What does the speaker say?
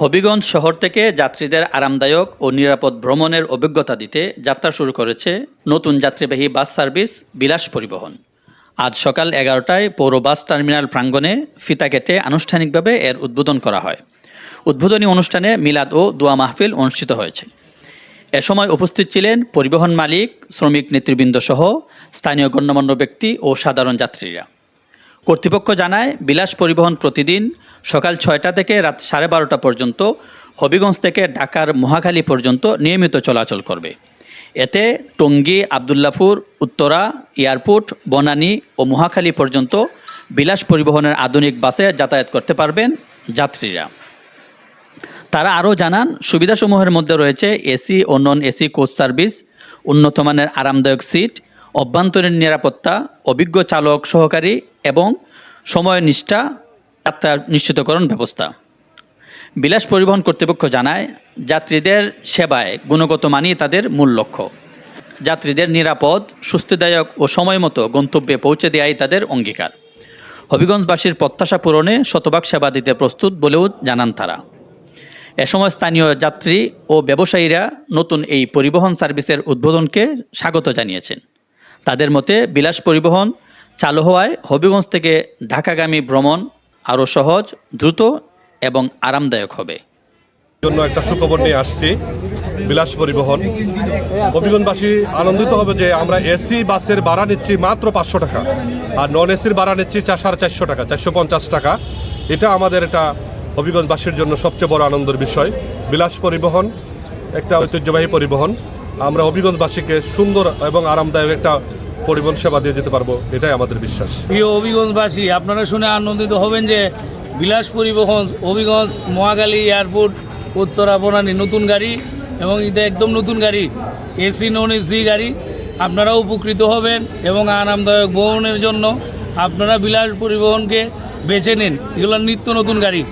হবিগঞ্জ শহর থেকে যাত্রীদের আরামদায়ক ও নিরাপদ ভ্রমণের অভিজ্ঞতা দিতে যাত্রা শুরু করেছে নতুন যাত্রীবাহী বাস সার্ভিস বিলাস পরিবহন। আজ সকাল এগারোটায় পৌর বাস টার্মিনাল প্রাঙ্গণে ফিতা কেটে আনুষ্ঠানিকভাবে এর উদ্বোধন করা হয়। উদ্বোধনী অনুষ্ঠানে মিলাদ ও দোয়া মাহফিল অনুষ্ঠিত হয়েছে। এ সময় উপস্থিত ছিলেন পরিবহন মালিক, শ্রমিক নেতৃবৃন্দ সহ স্থানীয় গণ্যমান্য ব্যক্তি ও সাধারণ যাত্রীরা। কর্তৃপক্ষ জানায়, বিলাস পরিবহন প্রতিদিন সকাল ছয়টা থেকে রাত সাড়ে বারোটা পর্যন্ত হবিগঞ্জ থেকে ঢাকার মহাখালী পর্যন্ত নিয়মিত চলাচল করবে। এতে টঙ্গী, আবদুল্লাপুর, উত্তরা, এয়ারপোর্ট, বনানী ও মহাখালী পর্যন্ত বিলাস পরিবহনের আধুনিক বাসে যাতায়াত করতে পারবেন যাত্রীরা। তারা আরও জানান, সুবিধাসমূহের মধ্যে রয়েছে এসি ও নন এসি কোচ সার্ভিস উন্নত মানের আরামদায়ক সিট, অভ্যন্তরীণ নিরাপত্তা, অভিজ্ঞ চালক সহকারী এবং সময় নিষ্ঠা যাত্রা নিশ্চিতকরণ ব্যবস্থা। বিলাস পরিবহন কর্তৃপক্ষ জানায়, যাত্রীদের সেবায় গুণগত মানই তাদের মূল লক্ষ্য। যাত্রীদের নিরাপদ সুস্থদায়ক ও সময় মতো গন্তব্যে পৌঁছে দেওয়াই তাদের অঙ্গীকার। হবিগঞ্জবাসীর প্রত্যাশা পূরণে শতভাগ সেবা দিতে প্রস্তুত বলেও জানান তারা। এ সময় স্থানীয় যাত্রী ও ব্যবসায়ীরা নতুন এই পরিবহন সার্ভিসের উদ্বোধনকে স্বাগত জানিয়েছেন। তাদের মতে, বিলাস পরিবহন চালু হওয়ায় হবিগঞ্জ থেকে ঢাকাগামী ভ্রমণ আরও সহজ, দ্রুত এবং আরামদায়ক হবে। জন্য একটা সুখবর নিয়ে আসছি, বিলাস পরিবহন। হবিগঞ্জবাসী আনন্দিত হবে যে আমরা এসি বাসের ভাড়া নিচ্ছি মাত্র পাঁচশো টাকা, আর নন এসির ভাড়া নিচ্ছি চার সাড়ে চারশো টাকা, চারশো পঞ্চাশ টাকা। এটা আমাদের এটা হবিগঞ্জবাসীর জন্য সবচেয়ে বড় আনন্দের বিষয়। বিলাস পরিবহন, একটা ঐতিহ্যবাহী পরিবহন। আমরা হবিগঞ্জবাসীকে সুন্দর এবং আরামদায়ক একটা পরিবহন সেবা দিয়ে যেতে পারব, এটাই আমাদের বিশ্বাস। প্রিয় হবিগঞ্জবাসী আপনারা শুনে আনন্দিত হবেন যে বিলাস পরিবহন হবিগঞ্জ মহাখালী এয়ারপোর্ট, উত্তরা, বনানী নতুন গাড়ি এবং এটা একদম নতুন গাড়ি এসি নন এসি গাড়ি, আপনারাও উপকৃত হবেন এবং আরামদায়ক ভ্রমণের জন্য আপনারা বিলাস পরিবহনকে বেছে নিন। এগুলো নিত্য নতুন গাড়ি।